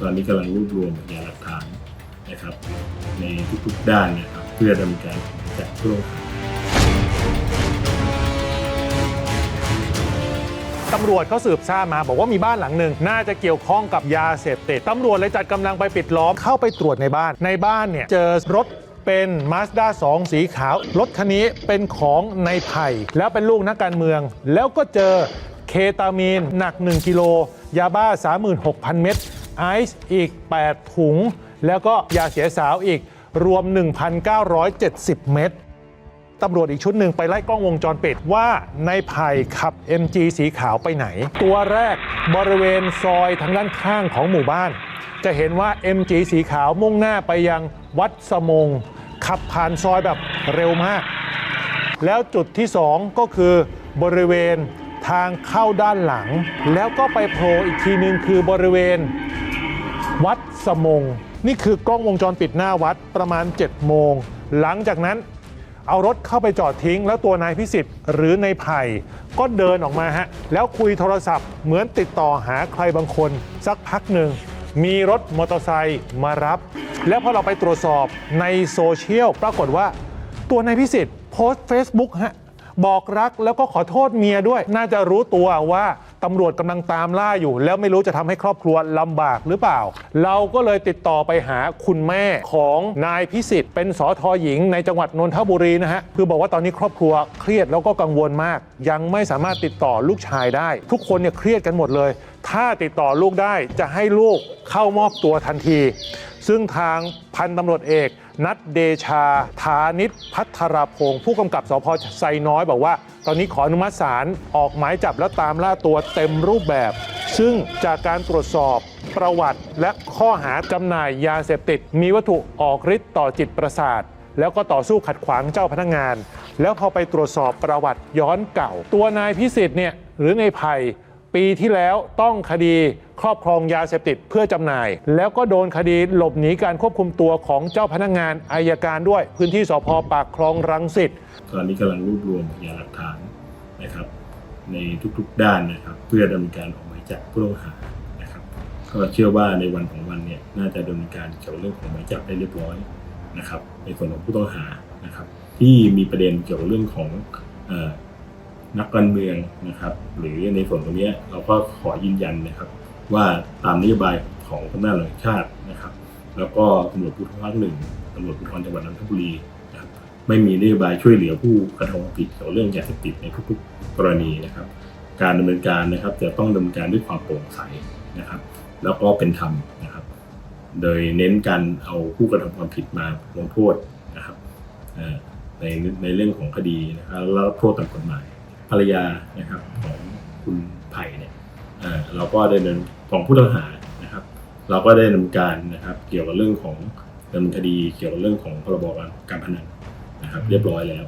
ตอนนี้กำลังรวบรวมพยานหลักฐานนะครับ ในทุกๆด้านนะครับ เพื่อดำเนินการจับผู้ต้องหาำรวจเขาสืบทราบมา บอกว่ามีบ้านหลังหนึ่งน่าจะเกี่ยวข้องกับยาเสพติดตำรวจเลยจัดกำลังไปปิดล้อมเข้าไปตรวจในบ้าน ในบ้านเนี่ยเจอรถเป็น Mazda 2 สีขาว รถคันนี้เป็นของในไผ่แล้วเป็นลูกนักการเมือง แล้วก็เจอเคตามีนหนัก 1 กิโล ยาบ้า 36,000 เม็ดไอซ์อีก 8 ถุง แล้วก็ยาเสียสาวอีกรวม 1,970 เม็ด ตำรวจอีกชุดหนึ่งไปไล่กล้องวงจรปิดว่าในไผ่ขับ MG สีขาวไปไหน ตัวแรกบริเวณซอยทางด้านข้างของหมู่บ้าน จะเห็นว่า MG สีขาวมุ่งหน้าไปยังวัดสมง ขับผ่านซอยแบบเร็วมาก แล้วจุดที่ 2 ก็คือบริเวณทางเข้าด้านหลัง แล้วก็ไปโผล่อีกทีหนึ่งคือบริเวณวัดสมง นี่คือกล้องวงจรปิดหน้าวัดประมาณ 7 โมง หลังจากนั้น เอารถเข้าไปจอดทิ้ง แล้วตัวนายพิสิทธิ์หรือนายไผ่ก็เดินออกมาฮะแล้วคุยโทรศัพท์เหมือนติดต่อหาใครบางคน สักพักหนึ่งมีรถมอเตอร์ไซค์มารับ แล้วพอเราไปตรวจสอบในโซเชียลปรากฏว่า ตัวนายพิสิทธิ์โพสต์ Facebook ฮะบอกรักแล้วก็ขอโทษเมียด้วย น่าจะรู้ตัวว่า ตำรวจกำลังตามล่าอยู่ แล้วไม่รู้จะทำให้ครอบครัวลำบากหรือเปล่า เราก็เลยติดต่อไปหาคุณแม่ของนายพิสิทธิ์เป็นสอทอหญิงในจังหวัดนนทบุรีนะฮะคือบอกว่าตอนนี้ครอบครัวเครียดแล้วก็กังวลมาก ยังไม่สามารถติดต่อลูกชายได้ ทุกคนเนี่ยเครียดกันหมดเลย ถ้าติดต่อลูกได้จะให้ลูกเข้ามอบตัวทันที ซึ่งทางพันตำรวจเอก นัดเดชาฐานิตพัทรพงศ์ผู้กำกับสพไซน้อยบอกว่า ตอนนี้ขออนุมัติศาลออกหมายจับแล้วตามล่าตัวเต็มรูปแบบ ซึ่งจากการตรวจสอบประวัติและข้อหาจำหน่ายยาเสพติด มีวัตถุออกฤทธิ์ต่อจิตประสาทแล้วก็ต่อสู้ขัดขวางเจ้าพนักงาน แล้วพอไปตรวจสอบประวัติย้อนเก่า ตัวนายพิสิทธิ์เนี่ยหรือในไผ่ ปีที่แล้วต้องคดีครอบครองยาเสพติดเพื่อจำหน่าย แล้วก็โดนคดีหลบหนีการควบคุมตัวของเจ้าพนักงานอายการด้วย พื้นที่สพปากคลองรังสิตตอนนี้กำลังรวบรวมพยานหลักฐานนะครับในทุกๆด้านนะครับเพื่อดำเนินการออกหมายจับผู้ต้องหานะครับก็เชื่อว่าในวันของวันเนี่ยน่าจะดำเนินการเกี่ยวกับเรื่องของหมายจับได้เรียบร้อยนะครับในส่วนของผู้ต้องหานะครับที่มีประเด็นเกี่ยวกับเรื่องของ นักการเมืองนะครับ หรือในส่วนตรงเนี้ยเราก็ขอยืนยันนะครับ ว่าตามนโยบายของสำนักงานตำรวจแห่งชาตินะครับ แล้วก็ตำรวจภูธรภาคหนึ่งตำรวจภูธรจังหวัดนนทบุรีนะครับไม่มีนโยบายช่วยเหลือผู้กระทำความผิดเกี่ยวกับเรื่องยาเสพติดในทุกๆกรณีนะครับ การดำเนินการนะครับจะต้องดำเนินการด้วยความโปร่งใสนะครับ แล้วก็เป็นธรรมนะครับ โดยเน้นการเอาผู้กระทำความผิดมาลงโทษนะครับในในเรื่องของคดีนะครับแล้วโทษตามกฎหมาย รรยานะครับของคุณไผ่เนี่ยเราก็ได้ดำเนินของผู้ต้องหานะครับ เราก็ได้ดำเนินการนะครับเกี่ยวกับเรื่องของดำเนินคดีเกี่ยวกับเรื่องของพรบการพนันนะครับ เรียบร้อยแล้ว